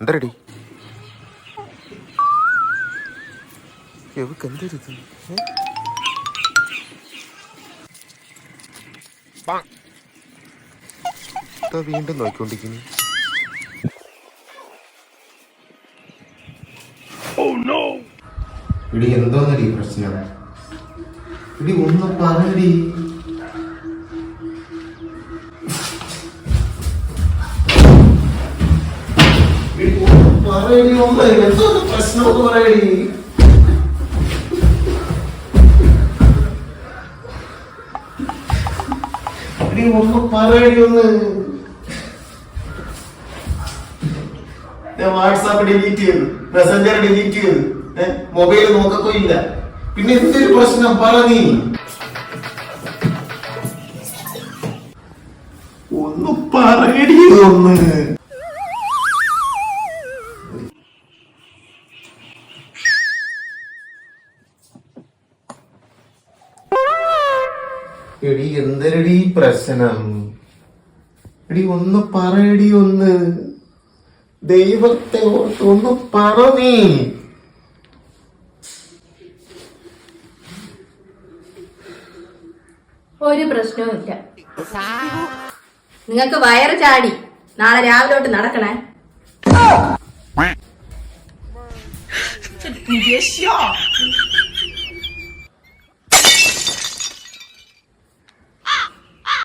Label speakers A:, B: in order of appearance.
A: എന്തരടി എവക്ക് എന്തരുത് വീണ്ടും നോക്കിക്കൊണ്ടിരിക്കുന്നു. ഇടി എന്തോന്നടി പ്രശ്നം? ഇടി ഒന്ന് പറഞ്ഞടി. ഒന്ന് ഒന്ന് ഒന്ന് ഞാൻ വാട്സാപ്പ് ഡിലീറ്റ് ചെയ്തു. മെസ്സഞ്ചർ ഡിലീറ്റ് ചെയ്തു. മൊബൈൽ നോക്കത്തില്ല പിന്നെ എന്തൊരു പ്രശ്നം? പറ നീ. ഒന്ന് പറയടി ഒന്ന്. എടി എന്തരടി പ്രശ്നം? എടി ഒന്ന് പറയടി ഒന്ന്. ദൈവത്തെ ഓർത്ത് ഒന്ന് പറ നീ.
B: ഒരു പ്രശ്നവുമില്ല. നിങ്ങൾക്ക് വയറ് ചാടി. നാളെ രാവിലെ തൊട്ട് നടക്കണേ